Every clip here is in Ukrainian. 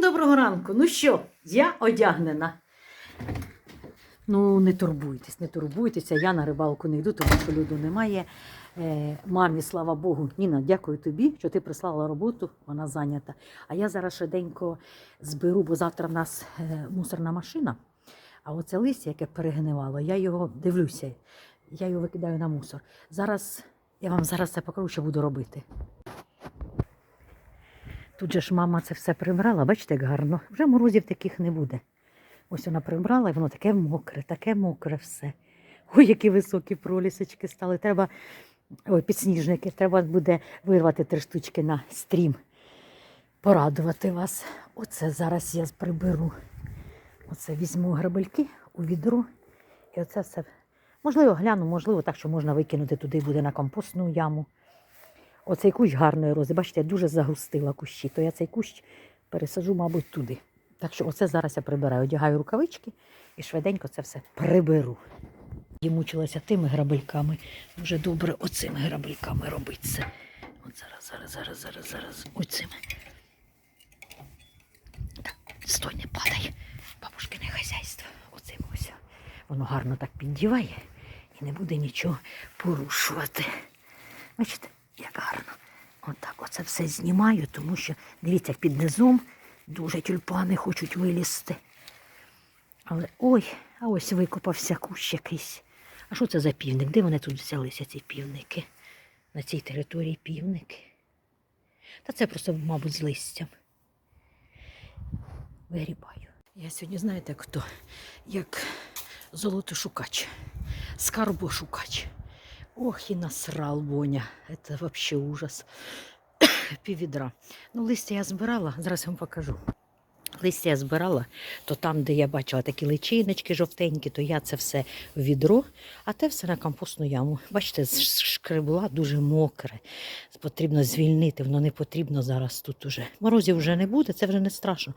Доброго ранку. Ну що, я одягнена. Ну, не турбуйтесь, не турбуйтеся. Я на рибалку не йду, тому що люду немає. Е, мамі, слава Богу, Ніна, дякую тобі, що ти прислала роботу, вона зайнята. А я зараз швиденько зберу, бо завтра в нас е, мусорна машина. А оце листя, яке перегнивало, я його дивлюся, я його викидаю на мусор. Зараз я вам зараз це покажу, що буду робити. Тут же ж мама це все прибрала, бачите, як гарно. Вже морозів таких не буде. Ось вона прибрала, і воно таке мокре, таке мокре все. Ой, які високі пролісочки стали. Треба, ой, підсніжники, треба буде вирвати три штучки на стрім. Порадувати вас. Оце зараз я приберу. Оце візьму грабельки у відро. І оце все. Можливо, гляну, можливо, так, що можна викинути туди буде на компостну яму. Оцей кущ гарної рози. Бачите, я дуже загустила кущі, то я цей кущ пересаджу, мабуть, туди. Так що оце зараз я прибираю. Одягаю рукавички і швиденько це все приберу. Я мучилася тими грабельками. Дуже добре оцими грабельками робити це. От зараз, зараз, зараз, зараз, зараз. Оцими. Так, стой, не падай. Бабушкине хазяйство. Оцим ось. Воно гарно так піддіває і не буде нічого порушувати. Бачите, як гарно. Отак оце все знімаю, тому що, дивіться, під низом дуже тюльпани хочуть вилізти. Але ой, а ось викопався кущ якийсь. А що це за півник? Де вони тут взялися, ці півники? На цій території півники? Та це просто, мабуть, з листям. Вигрібаю. Я сьогодні, знаєте, хто? Як золотошукач, скарбошукач. Ох, і насрал Боня. Это вообще ужас. Піввідра. Ну, листя я збирала, зараз я вам покажу. Листя я збирала, то там, де я бачила такі личиночки жовтенькі, то я це все в відро, а те все на компостну яму. Бачите, шкребла дуже мокре. Потрібно звільнити, воно не потрібно зараз тут уже. Морозів вже не буде, це вже не страшно.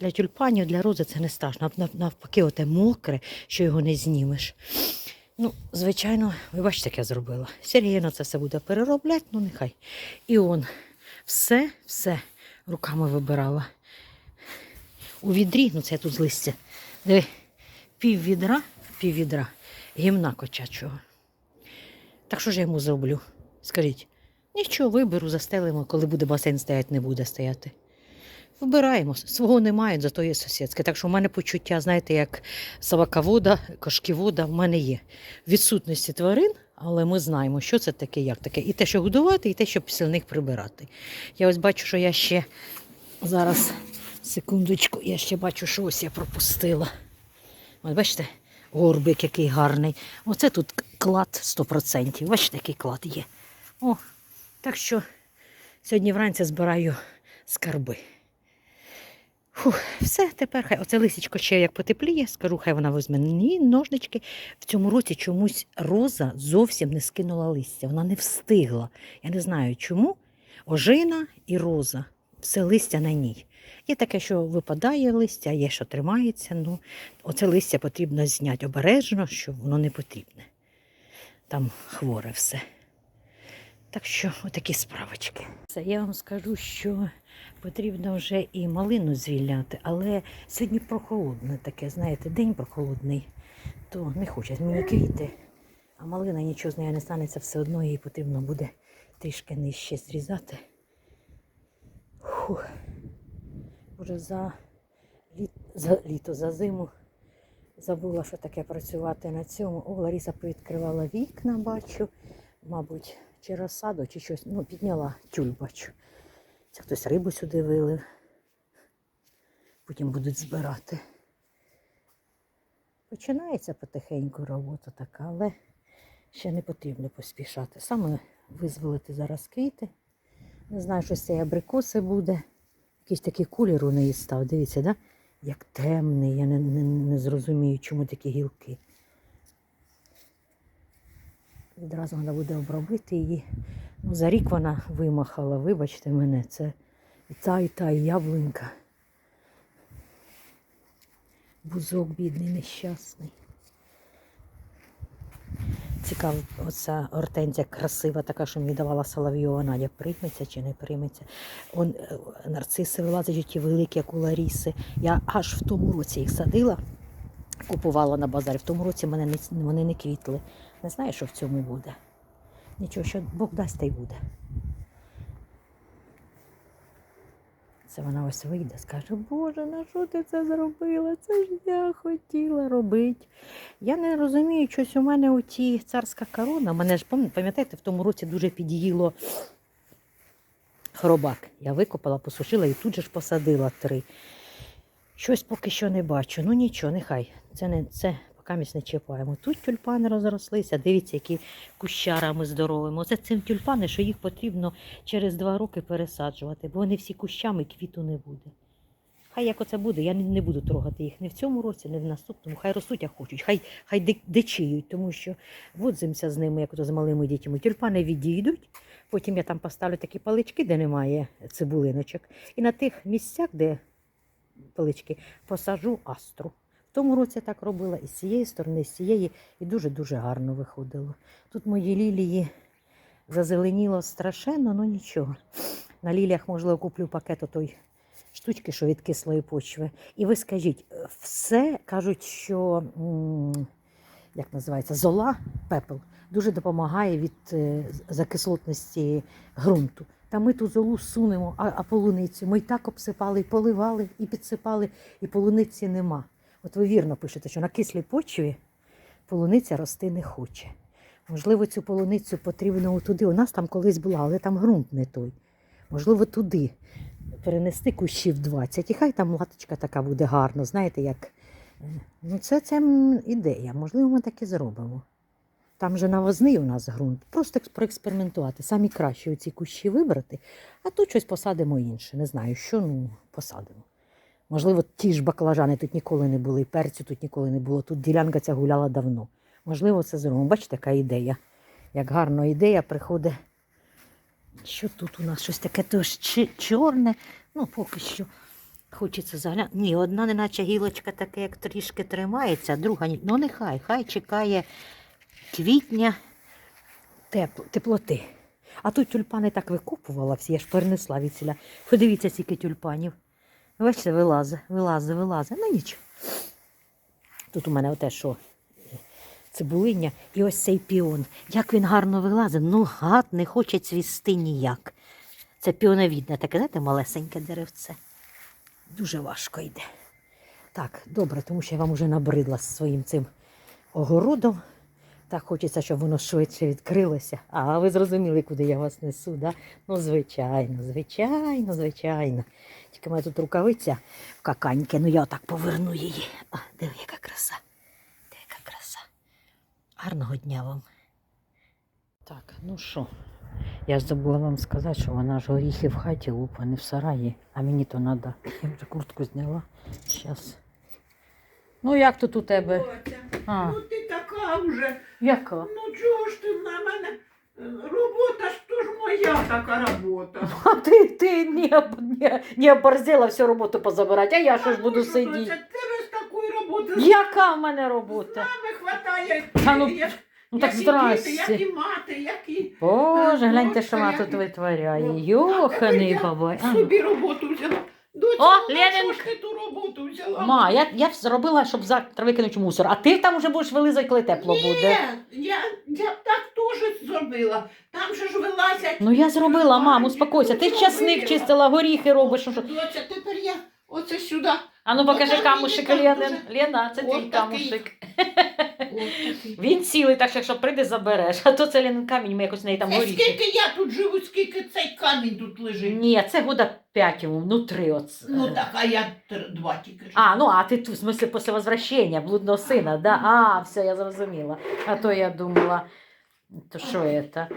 Для тюльпанів, для рози це не страшно. Навпаки, оте мокре, що його не знімеш. Ну, звичайно, ви бачите, як я зробила. Сергіївна це все буде переробляти, ну нехай. І он все, все руками вибирала. У відрі, ну це я тут з листя. Диви, пів відра, пів відра гімна кочачого. Так що ж я йому зроблю? Скажіть, нічого, виберу, застелимо, коли буде басейн стояти, не буде стояти. Вибираємо. Свого немає, зато є сусідське. Так що в мене почуття, знаєте, як собаковода, кошківода в мене є. Відсутності тварин, але ми знаємо, що це таке, як таке. І те, що годувати, і те, що після них прибирати. Я ось бачу, що я ще зараз, секундочку, я ще бачу, що ось я пропустила. От бачите, горбик який гарний. Оце тут клад 100%. Бачите, який клад є. О, так що сьогодні вранці збираю скарби. Фух, все, тепер хай оце лисичко ще як потепліє, скажу, хай вона візьме ні, ножнички. В цьому році чомусь роза зовсім не скинула листя. Вона не встигла. Я не знаю чому. Ожина і роза. Все листя на ній. Є таке, що випадає листя, є, що тримається. Ну, оце листя потрібно зняти обережно, щоб воно не потрібне. Там хворе все. Так що, отакі справочки. Я вам скажу, що потрібно вже і малину звільняти, але сьогодні прохолодне таке, знаєте, день прохолодний, то не хочуть мені квіти, а малина нічого з нею не станеться, все одно її потрібно буде трішки нижче зрізати. Фух. Вже за, літ, за літо, за зиму забула, що таке працювати на цьому. О, Лариса повідкривала вікна, бачу, мабуть, чи розсаду, чи щось. Ну, підняла тюль, бачу. Це хтось рибу сюди вилив. Потім будуть збирати. Починається потихеньку робота така, але ще не потрібно поспішати. Саме визволити зараз квіти. Не знаю, що цієї абрикоси буде. Якийсь такий колір у неї став. Дивіться, да? як темний. Я не, не, не зрозумію, чому такі гілки. Відразу треба буде обробити її. Ну, за рік вона вимахала, вибачте мене, це і та, і та, і яблунька. Бузок бідний, нещасний. Цікаво, оця ортензія красива, така, що мені давала Соловйова Надя, прийметься чи не прийметься. Он е, нарциси вилазять ті великі, як у Ларіси. Я аж в тому році їх садила, купувала на базарі. В тому році мене не, вони не квітли. Не знаю, що в цьому буде. Нічого, що Бог дасть та й буде. Це вона ось вийде, скаже, Боже, на що ти це зробила? Це ж я хотіла робити. Я не розумію, щось у мене у ті царська корона. Мене ж пам'ятаєте, в тому році дуже під'їло хробак. Я викопала, посушила і тут же ж посадила три. Щось поки що не бачу. Ну нічого, нехай. Це не це поки не чіпаємо. Тут тюльпани розрослися. Дивіться, які кущарами здоровими. Оце цим тюльпани, що їх потрібно через два роки пересаджувати, бо вони всі кущами квіту не буде. Хай як оце буде, я не, буду трогати їх ні в цьому році, ні в наступному. Хай ростуть, як хочуть, хай, хай дичіють, тому що водзимося з ними, як ото з малими дітьми. Тюльпани відійдуть, потім я там поставлю такі палички, де немає цибулиночок. І на тих місцях, де палички, посажу астру. В тому році я так робила і з цієї сторони, і з цієї, і дуже-дуже гарно виходило. Тут мої лілії зазеленіло страшенно, ну нічого. На ліліях, можливо, куплю пакет отой штучки, що від кислої почви. І ви скажіть, все кажуть, що як називається, зола, пепел, дуже допомагає від е, закислотності ґрунту. Та ми ту золу сунемо, а, а полуницю ми і так обсипали, і поливали, і підсипали, і полуниці нема. От ви вірно пишете, що на кислій почві полуниця рости не хоче. Можливо, цю полуницю потрібно туди. У нас там колись була, але там ґрунт не той. Можливо, туди перенести кущів 20. І хай там латочка така буде гарна, знаєте, як. Ну, це, це ідея. Можливо, ми так і зробимо. Там же навозний у нас ґрунт. Просто проекспериментувати. Самі краще оці кущі вибрати, а тут щось посадимо інше. Не знаю, що ну, посадимо. Можливо, ті ж баклажани тут ніколи не були, перцю тут ніколи не було. Тут ділянка ця гуляла давно. Можливо, це зробимо. Бачите, яка ідея. Як гарно ідея приходить. Що тут у нас щось таке теж чорне, ну поки що. Хочеться заглянути. Ні, одна неначе гілочка таке, як трішки тримається, а друга ні. Ну нехай, хай чекає квітня тепло, теплоти. А тут тюльпани так викопувала всі, я ж перенесла від ціля. Подивіться, скільки тюльпанів. Бачите, вилазить, вилазить, вилазить. Ну нічого. Тут у мене оте що цибулиння і ось цей піон. Як він гарно вилазить, ну гад не хоче цвісти ніяк. Це піоновідне таке, знаєте, малесеньке деревце. Дуже важко йде. Так, добре, тому що я вам вже набридла з своїм цим огородом. Так хочеться, щоб воно швидше відкрилося. А ви зрозуміли, куди я вас несу, да? Ну, звичайно, звичайно, звичайно. Тільки в мене тут рукавиця в каканьки, ну я отак поверну її. А, диви, яка краса. Диви, яка краса. Гарного дня вам. Так, ну що, я ж забула вам сказати, що вона ж горіхи в хаті лупа, не в сараї, а мені то треба. Я вже куртку зняла. Щас. Ну, як тут у тебе? А, Ну ти така вже. яка? Ну чого ж ти на мене? е, Робота ж то ж моя така робота. А ти, ти не, не, не оборзела всю роботу позабирати, а я що ж буду ну, сидіти? тебе з такої роботи Яка в мене робота? нами хватає. Та ну, як, Ну так діти, здрасте. як і мати, як і... Боже, гляньте, ну, що вона тут витворяє. Йоханий бабай. Ну. Собі роботу взяла. Доця, О, що ж ти ту роботу взяла? Ма, я, я зробила, щоб завтра викинути мусор, а ти там вже будеш вилизати, коли тепло Ні, буде. я, я так теж зробила. Там же ж вилазять. Ну я зробила, мам, успокойся. Ти ну, часник зробила. чистила, горіхи робиш. ну що? Доця, тепер я оце сюди. А ну покажи Ну, камушик, мені там Лена. Лена, це твій такий. камушик. Він цілий, так що якщо прийде, забереш. А то це Ленин камінь, ми якось в неї там Це горіхи. скільки я тут живу, скільки цей камінь тут лежить. Ні, це года п'ять йому, ну три от. Ну так, а я тр- два тільки. ж. А, ну а ти тут, в смысле, після возвращення блудного сина, да? А, все, я зрозуміла. А то я думала, то що це?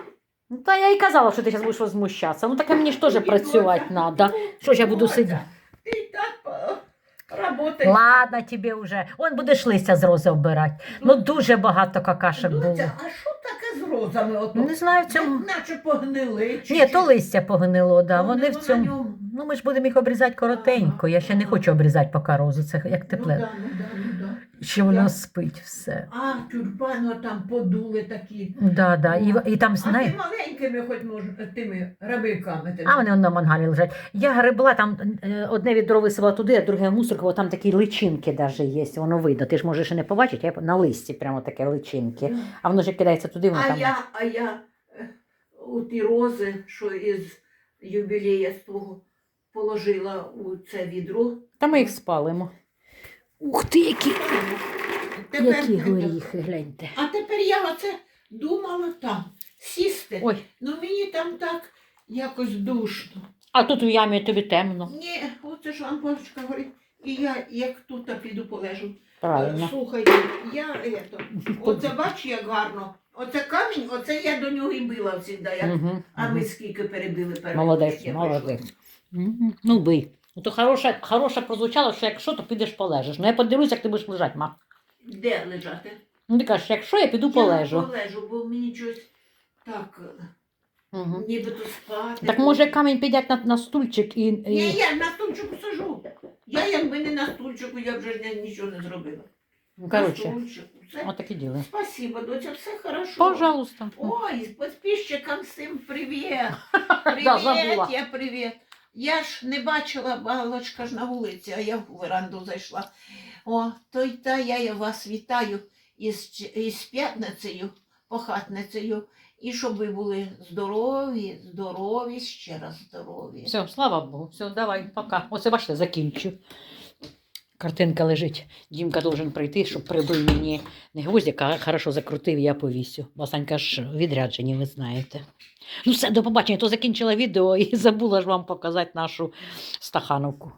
Ну, та я і казала, що ти зараз будеш возмущатися. Ну, таке мені ж теж працювати треба. Що ж я буду сидіти? Ти так работаєш. Ладно, тебе вже. Он будеш листя з рози обирати. Ну, дуже багато какашок було. Доця, а що таке з розами? Ото? Не знаю, в цьому. Наче погнили. чи- Ні, то листя погнило, да. Вони в на цьому. ньому. Ну, ми ж будемо їх обрізати коротенько. Я ще не хочу обрізати поки розу, це як Ну, тепле. да, ну, да, Чи воно спить все. А, тюльпани там подули такі. Да, да. І, і там, А знає, ти маленькими хоч мож, тими рабиками. ти а вони на мангалі лежать. Я гребла, там е, одне відро висила туди, а друге мусорково, там такі личинки даже є, воно видно. Ти ж можеш і не побачити, а на листі прямо таке личинки. А воно ж кидається туди, воно А там. я, а я е, у ті рози, що із юбілея свого положила у це відро. Та ми їх спалимо. Ух ти, які, Тепер, які горіхи, гляньте. А тепер я оце думала там сісти. Ой, Ну мені там так якось душно. а тут у ямі тобі темно. Ні, оце ж лампочка горить. І я як тут піду полежу. Правильно. Слухайте, я ето, оце бач, як гарно. Оце камінь, оце я до нього і била завжди. Як... Мгм, А мгм. ми скільки перебили перед Молодець, як я молодець. Мгм. Ну, бий. Ну, то хороше, хороше прозвучало, що якщо, то підеш полежиш. Ну я подивлюсь, як ти будеш лежати, ма. Де лежати? Ну ти кажеш, якщо я піду Я полежу. полежу, бо мені щось так, Угу. нібито спати. Так може камінь підять на, на стульчик і. і... Ні, я на стульчику сажу. Я якби не на стульчику, я б вже нічого не зробила. Ну, На коротше, стульчику. Все. Спасибо, доця, все хорошо. Пожалуйста. Ой, подписчикам всім привіт. Да. Привіт, я привіт. Я ж не бачила, балочка ж на вулиці, а я в веранду зайшла. О, то й та я вас вітаю із, із п'ятницею, похатницею. І щоб ви були здорові, здорові, ще раз здорові. Все, слава Богу. Все, давай, пока. Оце бачите, закінчу. Картинка лежить. Дімка должен прийти, щоб прибив мені не гвоздик, а хорошо закрутив, я повісю. Басанька ж відряджені, ви знаєте. Ну все, до побачення. То закінчила відео і забула ж вам показати нашу стахановку.